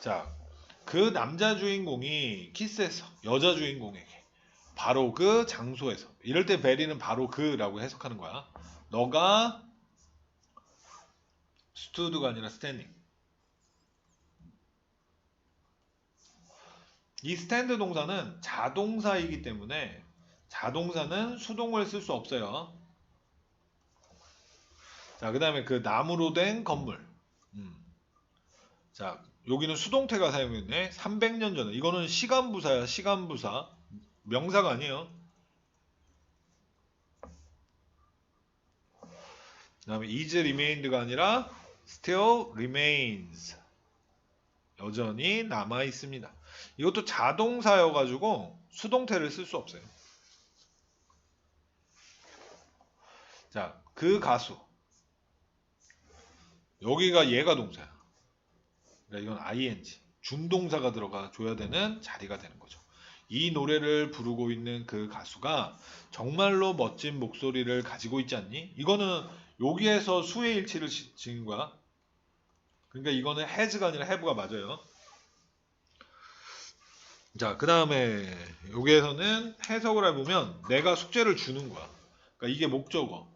자, 그 남자 주인공이 키스했어. 여자 주인공에게. 바로 그 장소에서. 이럴 때 베리는 바로 그라고 해석하는 거야. 너가 스투드가 아니라 스탠딩. 이 스탠드 동사는 자동사이기 때문에 자동사는 수동을 쓸 수 없어요. 자, 그 다음에 그 나무로 된 건물. 음. 자, 여기는 수동태가 사용됐네. 300년 전에. 이거는 시간부사야, 시간부사. 명사가 아니에요. 그 다음에 is remained가 아니라 still remains. 여전히 남아 있습니다. 이것도 자동사여 가지고 수동태를 쓸 수 없어요. 자, 그 가수. 여기가 얘가 동사야. 그러니까 이건 ing. 준동사가 들어가 줘야 되는 자리가 되는 거죠. 이 노래를 부르고 있는 그 가수가 정말로 멋진 목소리를 가지고 있지 않니? 이거는 여기에서 수의 일치를 시- 지은 거야. 그러니까 이거는 has가 아니라 have가 맞아요. 자, 그 다음에 여기에서는 해석을 해보면 내가 숙제를 주는 거야. 그러니까 이게 목적어.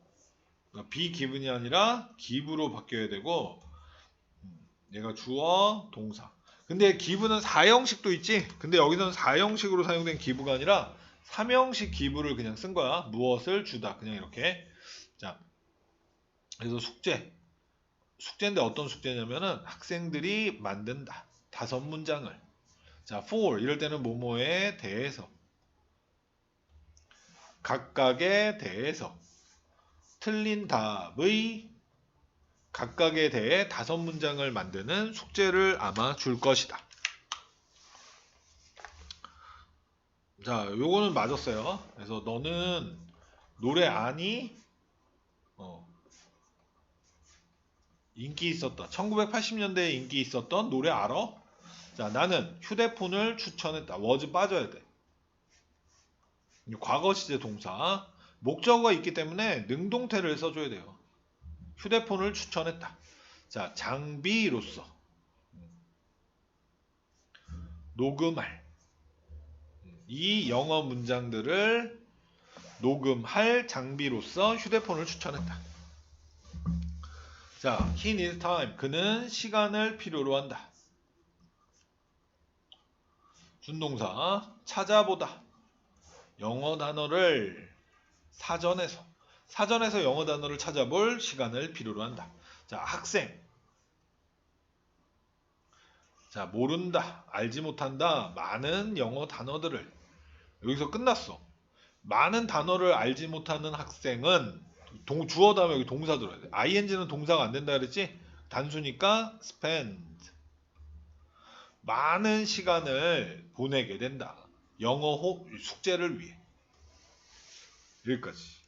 그러니까 be given이 아니라 give로 바뀌어야 되고 음, 얘가 주어, 동사. 근데 give는 사형식도 있지. 근데 여기서는 사형식으로 사용된 give가 아니라 삼형식 give를 그냥 쓴 거야. 무엇을 주다. 그냥 이렇게. 자, 그래서 숙제. 숙제인데 어떤 숙제냐면은 학생들이 만든다. 다섯 문장을. 자, for 이럴 때는 뭐뭐에 대해서 각각에 대해서 틀린 답의 각각에 대해 다섯 문장을 만드는 숙제를 아마 줄 것이다. 자, 요거는 맞았어요. 그래서 너는 노래 아니? 어. 인기 있었던 1980년대에 인기 있었던 노래 알아? 자, 나는 휴대폰을 추천했다. was 빠져야 돼. 과거 시제 동사. 목적어가 있기 때문에 능동태를 써줘야 돼요. 휴대폰을 추천했다. 자, 장비로서. 녹음할. 이 영어 문장들을 녹음할 장비로서 휴대폰을 추천했다. 자, he needs time. 그는 시간을 필요로 한다. 준동사 찾아보다 영어 단어를 사전에서 사전에서 영어 단어를 찾아볼 시간을 필요로 한다. 자 학생 자 모른다 알지 못한다 많은 영어 단어들을 여기서 끝났어. 많은 단어를 알지 못하는 학생은 동, 주어 다음에 여기 동사 들어야 돼. ing는 동사가 안 된다 그랬지? 단수니까 spend 많은 시간을 보내게 된다. 영어 호 숙제를 위해. 여기까지.